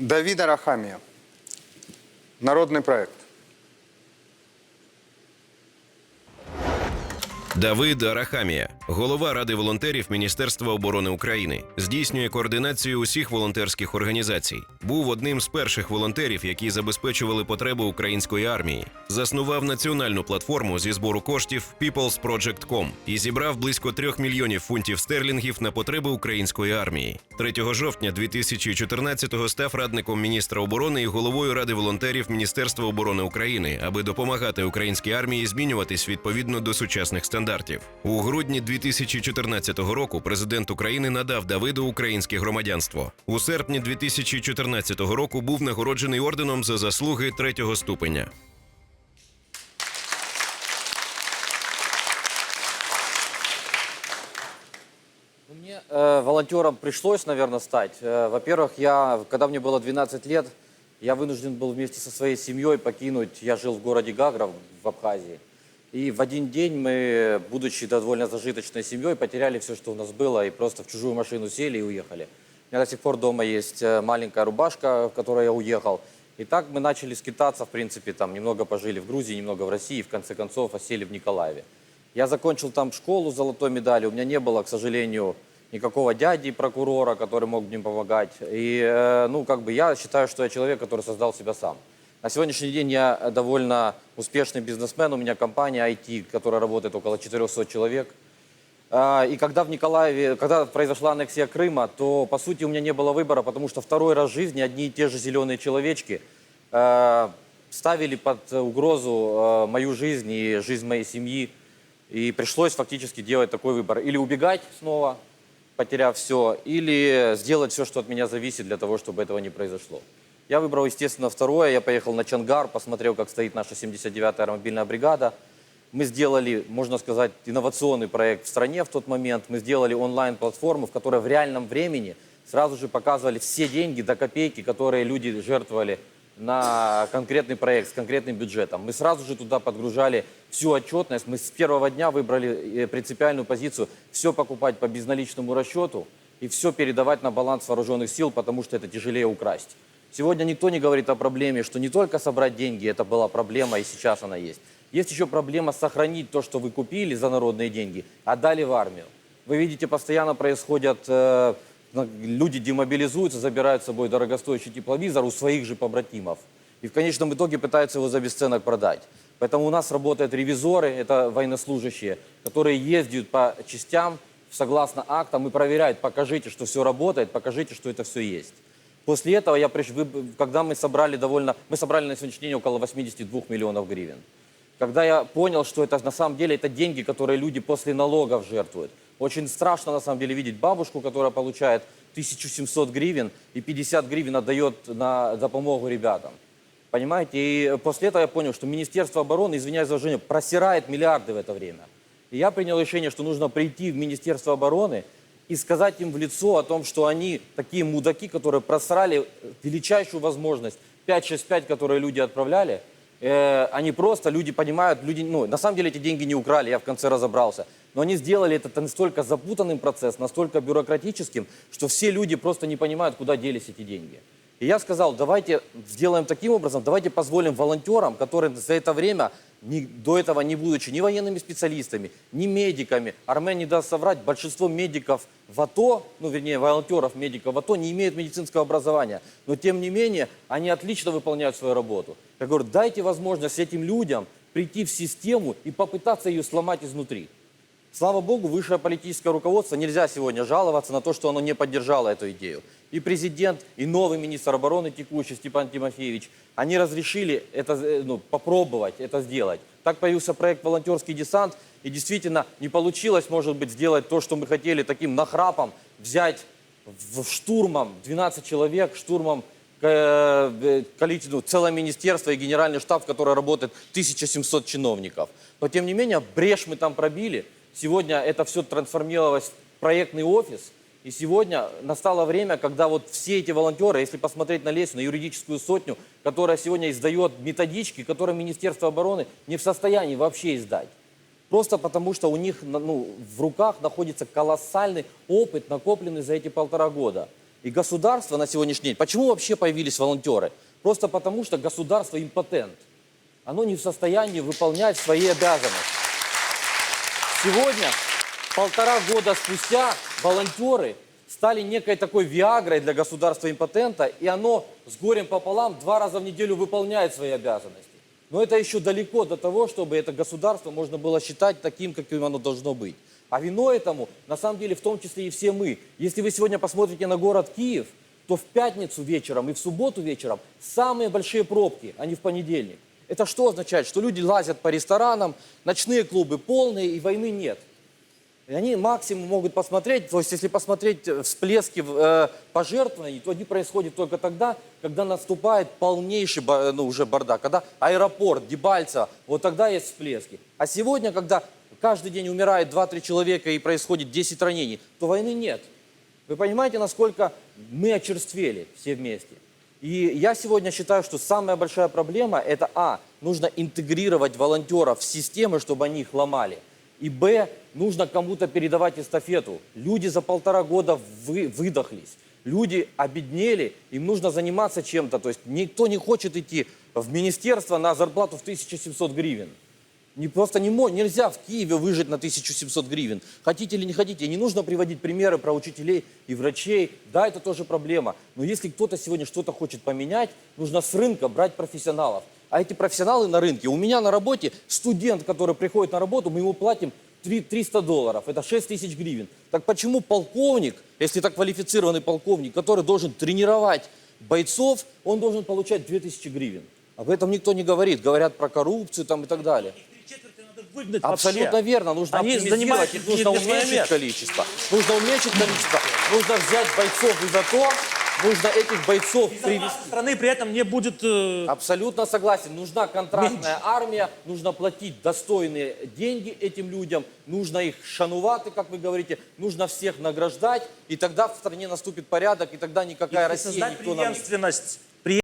Давид Арахамия. Народный проект. Давид Арахамія, голова ради волонтерів Міністерства оборони України, здійснює координацію усіх волонтерських організацій. Був одним з перших волонтерів, які забезпечували потреби української армії. Заснував національну платформу зі збору коштів peoplesproject.com і зібрав близько трьох мільйонів фунтів стерлінгів на потреби української армії. 3 жовтня 2014-го став радником міністра оборони і головою ради волонтерів Міністерства оборони України, аби допомагати українській армії змінюватись відповідно до сучасних стандартів. У грудні 2014 року президент України надав Давиду українське громадянство. У серпні 2014 року був нагороджений орденом за заслуги третього ступеня. Ну, Мне э, волонтером пришлось, наверное, стать. Э, во-первых, я, когда мне было 12 лет, я вынужден был вместе со своей семьей покинуть, я жил в городе Гагров в Абхазии. И в один день мы, будучи довольно зажиточной семьей, потеряли все, что у нас было, и просто в чужую машину сели и уехали. У меня до сих пор дома есть э, маленькая рубашка, в которой я уехал. И так мы начали скитаться, в принципе, там немного пожили в Грузии, немного в России, и в конце концов осели в Николаеве. Я закончил там школу золотой медалью. У меня не было, к сожалению, никакого дяди прокурора, который мог мне помогать. И, э, ну, как бы я считаю, что я человек, который создал себя сам. На сегодняшний день я довольно успешный бизнесмен. У меня компания IT, которая работает около 400 человек. А, И когда в Николаеве, когда произошла аннексия Крыма, то, по сути, у меня не было выбора, потому что второй раз в жизни одни и те же зеленые человечки э, ставили под угрозу э, мою жизнь и жизнь моей семьи. И пришлось фактически делать такой выбор. Или убегать снова, потеряв все, или сделать все, что от меня зависит для того, чтобы этого не произошло. Я выбрал, естественно, второе. Я поехал на Чангар, посмотрел, как стоит наша 79-я аэромобильная бригада. Мы сделали, можно сказать, инновационный проект в стране в тот момент. Мы сделали онлайн-платформу, в которой в реальном времени сразу же показывали все деньги до копейки, которые люди жертвовали на конкретный проект с конкретным бюджетом. Мы сразу же туда подгружали всю отчетность. Мы с первого дня выбрали э, принципиальную позицию все покупать по безналичному расчету и все передавать на баланс вооруженных сил, потому что это тяжелее украсть. Сегодня никто не говорит о проблеме, что не только собрать деньги, это была проблема, и сейчас она есть. Есть еще проблема сохранить то, что вы купили за народные деньги, отдали в армию. Вы видите, постоянно происходят, э, люди демобилизуются, забирают с собой дорогостоящий тепловизор у своих же побратимов. И в конечном итоге пытаются его за бесценок продать. Поэтому у нас работают ревизоры, это военнослужащие, которые ездят по частям согласно актам и проверяют, покажите, что все работает, покажите, что это все есть. После этого, я приш... когда мы собрали довольно, мы собрали на сегодняшний день около 82 миллионов гривен. Когда я понял, что это на самом деле это деньги, которые люди после налогов жертвуют. Очень страшно на самом деле видеть бабушку, которая получает 1700 гривен и 50 гривен отдает на допомогу ребятам. Понимаете? И после этого я понял, что Министерство обороны, извиняюсь за выражение, просирает миллиарды в это время. И я принял решение, что нужно прийти в Министерство обороны и сказать им в лицо о том, что они такие мудаки, которые просрали величайшую возможность 565, которые люди отправляли, Э, они просто, люди понимают, люди, ну, на самом деле эти деньги не украли, я в конце разобрался. Но они сделали это настолько запутанным процесс, настолько бюрократическим, что все люди просто не понимают, куда делись эти деньги. И я сказал, давайте сделаем таким образом, давайте позволим волонтерам, которые за это время, ни- до этого не будучи ни военными специалистами, ни медиками, Армен не даст соврать, большинство медиков в АТО, ну вернее волонтеров медиков в АТО не имеют медицинского образования, но тем не менее они отлично выполняют свою работу. Я говорю, дайте возможность этим людям прийти в систему и попытаться ее сломать изнутри. Слава богу, высшее политическое руководство нельзя сегодня жаловаться на то, что оно не поддержало эту идею. И президент, и новый министр обороны текущий Степан Тимофеевич, они разрешили это, э, ну, попробовать это сделать. Так появился проект «Волонтерский десант», и действительно не получилось, может быть, сделать то, что мы хотели, таким нахрапом, взять в штурмом 12 человек, штурмом э, э, количество, целое министерство и генеральный штаб, в котором работает 1700 чиновников. Но тем не менее, брешь мы там пробили. Сегодня это все трансформировалось в проектный офис. И сегодня настало время, когда вот все эти волонтеры, если посмотреть на лестницу, на юридическую сотню, которая сегодня издает методички, которые Министерство обороны не в состоянии вообще издать. Просто потому, что у них ну, в руках находится колоссальный опыт, накопленный за эти полтора года. И государство на сегодняшний день, почему вообще появились волонтеры? Просто потому, что государство импотент. Оно не в состоянии выполнять свои обязанности. Сегодня, полтора года спустя, волонтеры стали некой такой виагрой для государства импотента, и оно с горем пополам два раза в неделю выполняет свои обязанности. Но это еще далеко до того, чтобы это государство можно было считать таким, каким оно должно быть. А виной этому, на самом деле, в том числе и все мы. Если вы сегодня посмотрите на город Киев, то в пятницу вечером и в субботу вечером самые большие пробки, а не в понедельник. Это что означает? Что люди лазят по ресторанам, ночные клубы полные и войны нет. И они максимум могут посмотреть, то есть если посмотреть э, всплески э, пожертвований, то они происходят только тогда, когда наступает полнейший ба- ну, уже бардак, когда аэропорт, Дебальцево, вот тогда есть всплески. А сегодня, когда каждый день умирает 2-3 человека и происходит 10 ранений, то войны нет. Вы понимаете, насколько мы очерствели все вместе? И я сегодня считаю, что самая большая проблема – это, а, нужно интегрировать волонтеров в системы, чтобы они их ломали. И, б, нужно кому-то передавать эстафету. Люди за полтора года вы, выдохлись. Люди обеднели, им нужно заниматься чем-то. То есть никто не хочет идти в министерство на зарплату в 1700 гривен. Не, просто не, нельзя в Киеве выжить на 1700 гривен. Хотите или не хотите, не нужно приводить примеры про учителей и врачей. Да, это тоже проблема. Но если кто-то сегодня что-то хочет поменять, нужно с рынка брать профессионалов. А эти профессионалы на рынке. У меня на работе студент, который приходит на работу, мы ему платим три- 300 долларов. Это 6 тысяч гривен. Так почему полковник, если это квалифицированный полковник, который должен тренировать бойцов, он должен получать 2000 гривен? Об этом никто не говорит. Говорят про коррупцию там и так далее. Выгнать Абсолютно вообще. верно. Нужно Они оптимизировать, их нужно уменьшить количество. Нужно уменьшить количество. Нужно взять бойцов из АТО. Нужно этих бойцов привести. Безопасность страны при этом не будет... э, Абсолютно согласен. Нужна контрактная армия, нужно платить достойные деньги этим людям, нужно их шанувати, как вы говорите, нужно всех награждать, и тогда в стране наступит порядок, и тогда никакая и Россия, никто нам преемственность